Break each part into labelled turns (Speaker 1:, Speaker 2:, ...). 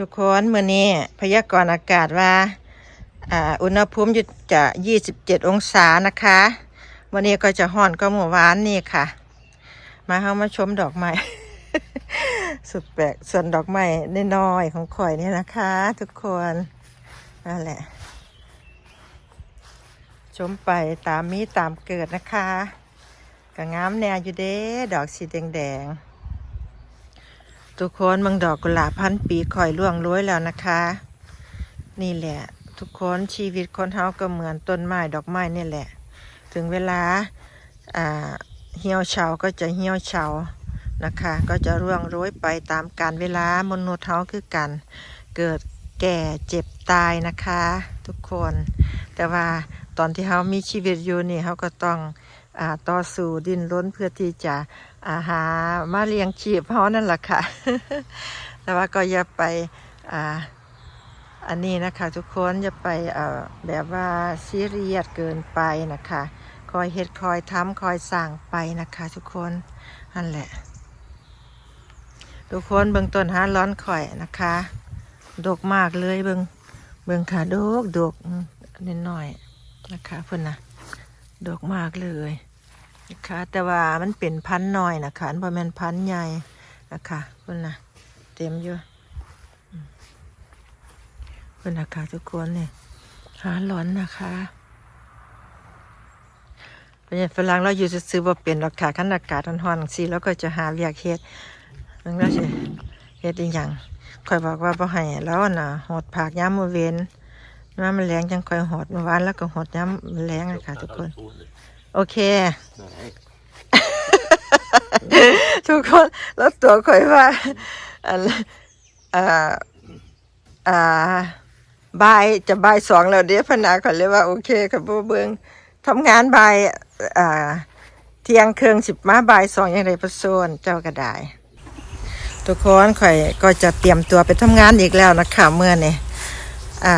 Speaker 1: ทุกคนเมื่อนี้พยากรณ์อากาศว่าอ่าอุณหภูมิจะ 27 องศานะคะวันนี้ก็จะห่อนก็เมื่วานนี่ค่ะ มาเข้ามาชมดอกไม้สุดแปลกส่วนดอกไม้น้อยของข่อยเนี่ยนะคะ ทุกคนนั่นแหละ ชมไปตามมีตามเกิดนะคะก็งามแนวอยู่เด้ ดอกสีแดงๆ ทุกคนบางดอกกุหลาบพันปีข่อยล่วงโร้อยแล้วนะคะ นี่แหละ ทุกคนชีวิตคนเฮาก็เหมือนต้นไม้ดอกไม้นี่แหละ ถึงเวลาเหี่ยวเฉาก็จะเหี่ยวเฉานะคะ ก็จะร่วงโรยไปตามกาลเวลามนุษย์เฮาคือกันเกิดแก่เจ็บตายนะคะ ทุกคน แต่ว่าตอนที่เฮามีชีวิตอยู่นี่เฮาก็ต้องอต่อสู้ดิ้นรนเพื่อที่จะ อาหามาเลี้ยงชีพเฮานั่นแหละค่ะ แต่ว่าก็อย่าไปอ่าอันนี้นะคะ ทุกคนอย่าไปเอ่อแบบว่าซีเรียสเกินไปนะคะ คอยเฮ็ดคอยทำคอยสั่งไปนะคะ ทุกคนนั่นแหละ ทุกคนเบื้องต้นหาร้อนข่อยนะคะดกมากเลยเบิงเบิงค่ะดกดกนิดหน่อยนะคะเพื่อนนะดกมากเลย นะคะแต่ว่ามันเป็นพันน้อยนะคะอันบ่แม่นพันใหญ่นะคะเพื่อนนะเต็มอยู่อืมเพื่อนะคะทุกคนเนี่ยหาร้อนนะคะเป็นฝรั่งเราอยู่ซื้อๆบ่เป็นหรอค่ะขั้นอากาศร้อนๆสิแล้วก็จะหาเวียกเฮ็ดมันก็สิเฮ็ดอีหยังข่อยบอกว่าบ่ให้แล้วน่ะหดผักย้ำมือเว้นน้ำมันแรงจังข่อยหดเมื่อวานแล้วก็หดย้ำแรงเลยค่ะทุกคน โอเค ทุกคนแล้วตัวข่อยว่าอันอ่าอ่าบ่ายจะบ่ายสองแล้วเดี๋ยวพนาข่อยเลยว่าโอเคค่ะบ่เบิงทำงานบ่ายอ่าเที่ยงเครื่องสิบมาบ่ายสองยังไงประโซนเจ้าก็ได้ทุกคนข่อยก็จะเตรียมตัวไปทำงานอีกแล้วนะคะเมื่อนี่อ่า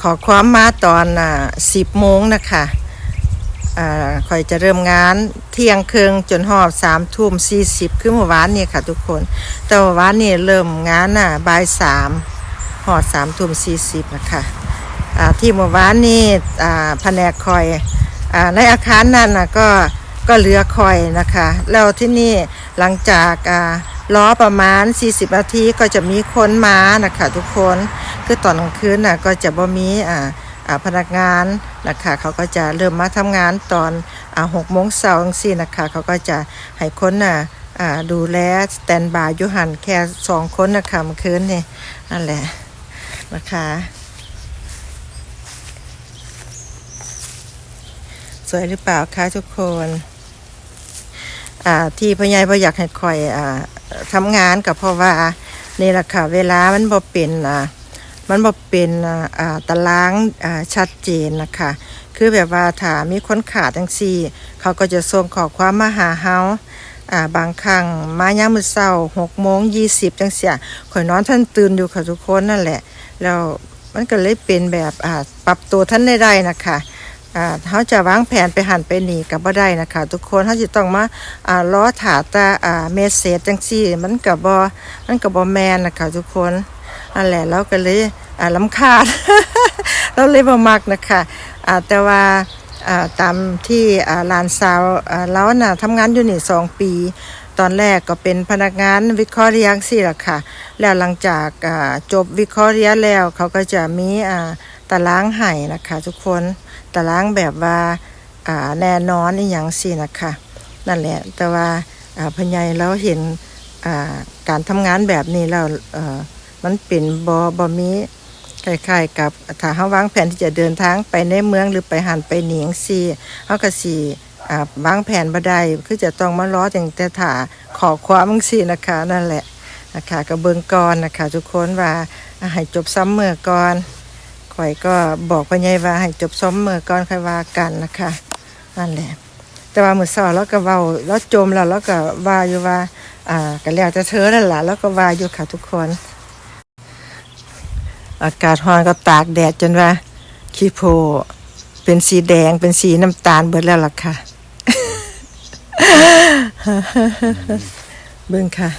Speaker 1: ขอความมาตอนอ่าสิบโมงนะคะ อ่าข่อยจะเริ่มงานเที่ยงครึ่งจนหอบสามทุ่มสี่สิบคือเมื่อวานนี่ค่ะทุกคน แต่เมื่อวานนี่เริ่มงานน่ะบ่ายสามหอดสามทุ่มสี่สิบนะคะอ่าที่เมื่อวานนี่อ่าแผนกคอยอ่าในอาคารนั่นนะก็ก็เหลือคอยนะคะแล้วที่นี่หลังจากอ่าล้อประมาณ 40 นาทีก็จะมีคนมานะคะทุกคน คือตอนกลางคืนน่ะก็จะบ่มีอ่า พนักงานนะคะเขาก็จะเริ่มมาทำงานตอนหกโมงเช้าจังซี่นะคะเขาก็จะให้คนน่ะอ่าดูแลสแตนบายยู่หันแค่สองคนนะคะเมื่อคืนนี่นั่นแหละนะคะสวยหรือเปล่าคะทุกคนที่พ่อใหญ่พ่ออยากให้คอยอทำงานกับพราะว่านี่แหละค่ะ เวลามันบ่เป็นอ่า มันบ่เป็นตารางชัดเจนนะคะ คือแบบว่าถามีคนขาดจังซี่ เขาก็จะส่งขอความมาหาเฮาบางครั้งมาย่ามมื้อเช้า6โมง20จังเสียข่อยนอนท่านตื่นอยู่ค่ะทุกคนนั่นแหละ แล้วมันก็เลยเป็นแบบปรับตัวท่านได้ได้นะคะเขาจะวางแผนไปหันไปหนีกับบ่ได้นะคะ ทุกคนเขาจะต้องมาล้อถาตาเมสเซจจังซี่ มันกับบ่มันกับ่แมนนะคะทุกคน นั่นแหละเราก็เลยอ่าลำคาญเราเลยบ่มักนะคะอ่าแต่ว่าอ่าตามที่อ่าลานสาวอ่าเราน่ะทำงานอยู่นี่สองปี ตอนแรกก็เป็นพนักงานวิเคราะห์เรียงสิล่ะค่ะ แล้วหลังจากอ่าจบวิเคราะห์เรียนแล้วเขาก็จะมีอ่าตารางให้นะคะทุกคนตารางแบบว่าอ่าแน่นอนอีหยังสินะคะนั่นแหละแต่ว่าพญายเราเห็นการทำงานแบบนี้แล้วเมันเป็นบอบอมีคล้ายๆกับถ้าเฮาวางแผนที่จะเดินทางไปในเมืองหรือไปหันไปหนียงซี่เฮาก็สิอ่าวางแผนบ่ได้คือจะต้องมารอจังแต่ถ้าขอความจังซีนะคะนั่นแหละนะคะก็เบิงก่อนนะคะ ทุกคนว่าให้จบซัมเมอร์ก่อนข่อยก็บอกพ่อใหญ่ว่าให้จบซ้อมเมื่อก่อนค่อยว่ากันนะคะนั่นแหละ แต่ว่ามื้อเช้าเราก็เว้าเราจมแล้วเราก็ว่าอยู่ว่าอ่าก็แล้วจะเธอนั่นแหละแล้วก็ว่าอยู่ค่ะทุกคน อากาศร้อนก็ตากแดดจนว่าขี้โพเป็นสีแดงเป็นสีน้ำตาลเบิดแล้วล่ะค่ะ เบิ่งค่ะ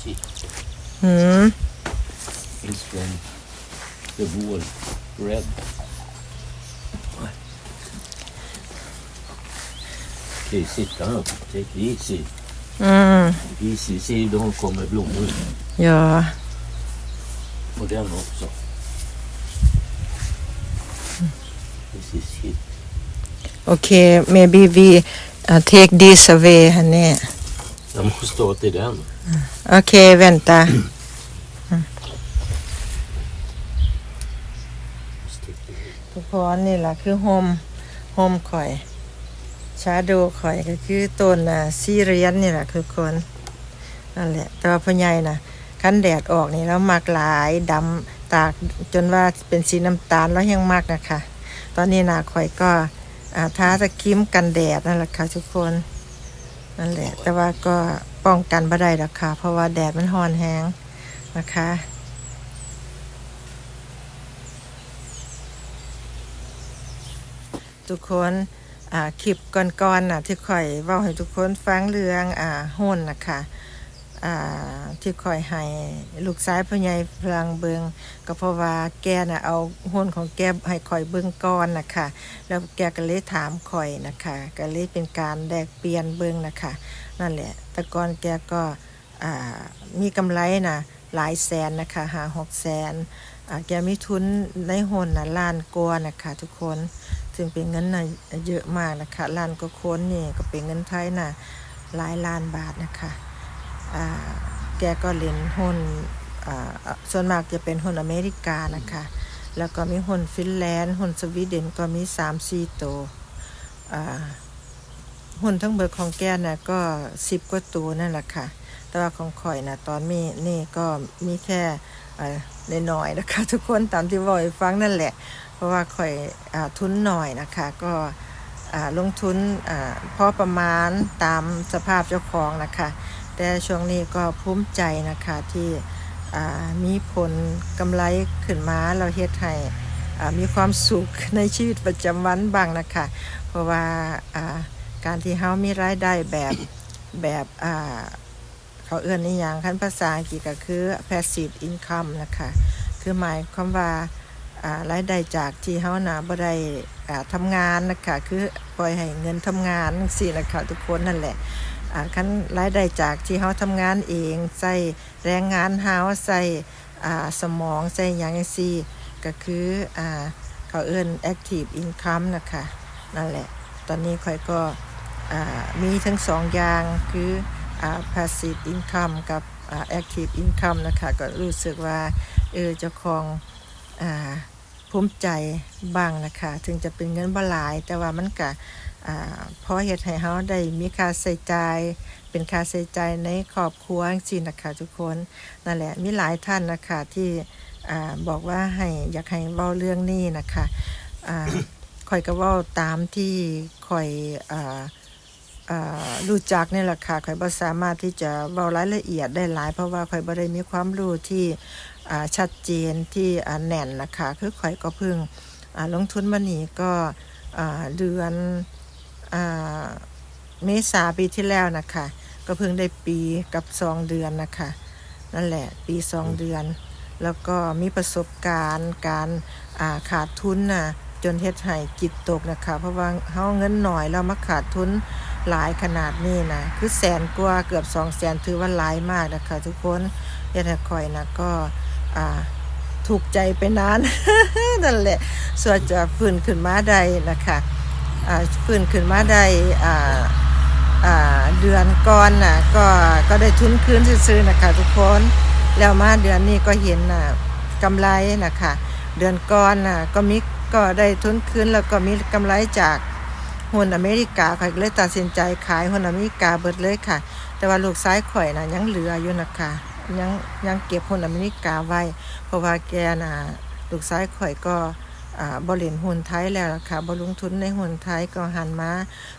Speaker 2: see.
Speaker 1: หืม
Speaker 2: This one, the wall, red. Okay, sit down. Take it easy.
Speaker 1: อืม
Speaker 2: Easy. Se de kommer blommor.
Speaker 1: ยอ
Speaker 2: Och den också. This is hit.
Speaker 1: โอเค maybe we uh, take this away ฮันนี่
Speaker 2: Jag måste ha till den.
Speaker 1: โอเค vänta
Speaker 2: Stick it.
Speaker 1: ทุกคนนี่แหละคือโฮมโฮมข่อยชาโดข่อยก็คือต้นอะซีเรียนนี่แหละทุกคนนั่นแหละแต่ว่าพ่อใหญ่นะ คันแดดออกนี่แล้วมักหลายดำตากจนว่าเป็นสีน้ำตาลแล้วยังมากนะคะ ตอนนี้นาข่อยก็อ่าทาตะครีมกันแดดนั่นแหละค่ะทุกคนนั่นแหละแต่ว่าก็ป้องกันบ่ได้หรอกค่ะ เพราะว่าแดดมันร้อนแฮงนะคะทุกคนอาคลิปก่อนๆน่ะที่ข่อยเว้าให้ทุกคนฟังเรื่องอ่าหุ้นนะคะ ที่ข่อยให้ลูกชายพ่อใหญ่พลังเบิงก็เพราะว่าแกน่ะเอาหุ้นของแกให้ข่อยเบิงก่อนนะคะแล้วแกก็เลยถามข่อยนะคะก็เลยเป็นการแลกเปลี่ยนเบิงนะคะนั่นแหละแต่ก่อนแกก็มีกำไรนะหลายแสนนะคะหาหกแสนแกมีทุนในหุ้นนะล้านกว่านะคะทุกคนซึ่งเป็นเงินนะเยอะมากนะคะล้านก็ค้นนี่ก็เป็นเงินไทยนะหลายล้านบาทนะคะ แกก็เล่นหุ้นส่วนมากจะเป็นหุ้นอเมริกานะคะ แล้วก็มีหุ้นฟินแลนด์หุ้นสวีเดนก็มี3 4ตัวหุ้นทั้งเบิดของแกน่ะก็10กว่าตัวนั่นแหละค่ะ แต่ว่าของข่อยนะตอนมีนี่ก็มีแค่อ่าน้อยนะคะทุกคนตามที่บอกให้ฟังนั่นแหละ เพราะว่าข่อยอทุนหน่อยนะคะ ก็ลงทุนอพอประมาณตามสภาพเจ้าของนะคะ แต่ช่วงนี้ก็ภูมิใจนะคะที่มีผลกำไรขึ้นมาเราเฮ็ดให้มีความสุขในชีวิตประจำวันบ้างนะคะ เพราะว่าการที่เฮามีรายได้แบบแบบเขาเอื้อนในอย่างขั้นภาษาอังกฤษก็คือ passive income นะคะ คือหมายความว่ารายได้จากที่เฮานะบ่ได้อ่าทำงานนะคะ คือปล่อยให้เงินทำงานสินะคะทุกคนนั่นแหละ คันรายได้จากที่เฮาทำงานเองใส่แรงงานเฮาใส่อ่าสมองใส่หยังจังซี่ก็คืออ่าเขาเอิ้น active income นะคะนั่นแหละ ตอนนี้ค่อยก็อ่ามีทั้งสองอย่างคืออ่า passive income กับอ่า active income นะคะก็รู้สึกว่าเออเจ้าของอ่าภูมิใจบ้างนะคะ ถึงจะเป็นเงินบ่หลาย แต่ว่ามันก็ พอเฮ็ดให้เฮาได้มีค่าใช้จ่ายเป็นค่าใช้จ่ายในครอบครัวจังซี่นะคะทุกคนนั่นแหละมีหลายท่านนะคะที่อบอกว่าให้อยากให้เว้าเรื่องนี้นะคะอ่าข่อยก็เว้าตามที่ข่อยรู้จักนี่แหละค่ะข่อยบ่สามารถที่จะเว้ารายละเอียดได้หลาย เพราะว่าข่อยบ่ได้มีความรู้ที่ชัดเจนที่แน่นนะคะคือข่อยก็เพิ่งลงทุนมานี่ก็เดือน เมษาปีที่แล้วนะคะ ก็เพิ่งได้ปีกับสองเดือนนะคะ นั่นแหละปีสองเดือน แล้วก็มีประสบการณ์การาขาดทุนน่ะจนเฮ็ดให้จิตตกนะคะ เพราะว่าเฮาเงินหน่อยแล้วมาขาดทุนหลายขนาดนี้นะคือแสนกว่าเกือบสองแสนถือว่าหลายมากนะคะ ทุกคนเฮ็ดให้ข่อยนะก็ถูกใจไปนานนั่นแหละส่วนจะฟื้นขึ้นมาได้นะคะ ฟื้นขึ้นมาได้เดือนก่อนน่ะก็ก็ได้ทุนคืนซื้อๆนะคะทุกคนแล้วมาเดือนนี้ก็เห็นน่ะกำไรนะคะเดือนก่อนน่ะก็มีก็ได้ทุนคืนแล้วก็มีกำไรจากหุ้นอเมริกาข่อยเลยตัดสินใจขายหุ้นอเมริกาเบิดเลยค่ะ แต่ว่าลูกซ้ายข่อยน่ะยังเหลืออยู่นะคะยังยังเก็บหุ้นอเมริกาไว้ เพราะว่าแกน่ะลูกซ้ายข่อยก็ บริเวหุ้นไทยแล้วล่ะค่ะบลงทุนในหุ้นไทยก็หันมา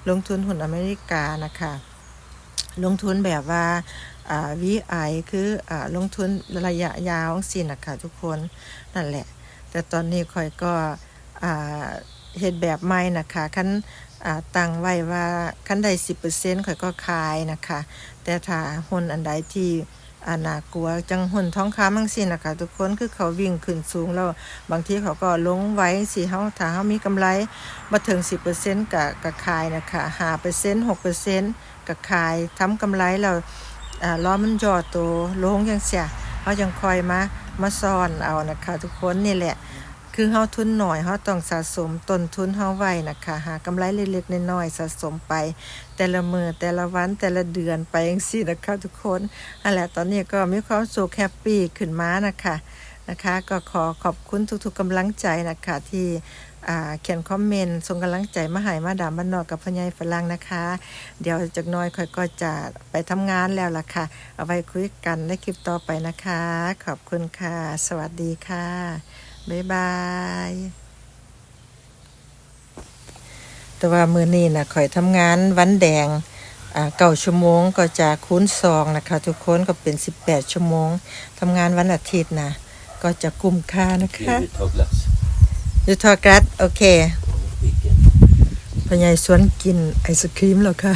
Speaker 1: ลงทุนหุ้นอเมริกานะคะลงทุนแบบว่าอ่า VI คืออลงทุนระยะยาวสินะคะทุกคนนั่นแหละ แต่ตอนนี้ข่อยก็เฮ็ดแบบใหม่นะคะคันตั้งไว้ว่าคันใด10%ข่อยก็ขายนะคะ แต่ถ้าหุ้นอันใดที่ อ่าน่ากลัวจังหุ่นท้องค้ามังสินะคะทุกคนคือเขาวิ่งขึ้นสูงแล้วบางทีเขาก็ลงไว้สิเฮาถ้าเฮามีกำไรมาถึง 10%ก็ก็ขายนะคะ5% 6%ก็ขายทำกำไรเราอ่าล้อมันย่อตัวลงจังเสียเฮาจังคอยมามาซ่อนเอานะคะทุกคนนี่แหละ คือเฮาทุนหน่อยเฮาต้องสะสมต้นทุนเฮาไว้นะคะหากำไรเล็กๆน้อยๆสะสมไป แต่ละมือแต่ละวันแต่ละเดือนไปจังซี่นะคะทุกคนนั่นแหละตอนนี้ก็มีความสุขแฮปปี้ขึ้นมานะคะนะคะ ก็ขอขอบคุณทุกๆกำลังใจนะคะที่อ่าเขียนคอมเมนต์ส่งกำลังใจมาให้มาดามบ้านนอกกับพ่อใหญ่ฝรั่งนะคะ เดี๋ยวจากน้อยค่อยก็จะไปทำงานแล้วล่ะค่ะ เอาไว้คุยกันในคลิปต่อไปนะคะ ขอบคุณค่ะ สวัสดีค่ะ บ๊ายบาย แต่ว่ามือนี้นะข่อยทำงานวันแดงอ่าเก้าชั่วโมงก็จะคูณสองนะคะ ทุกคนก็เป็น 18 ชั่วโมงทำงานวันอาทิตย์นะก็จะคุ้มค่านะคะ
Speaker 2: Levi tar glass.
Speaker 1: ยูทอกัสโอเค
Speaker 2: Vilken?
Speaker 1: พอใหญายสวนกินไอศครีมแล้วค่ะ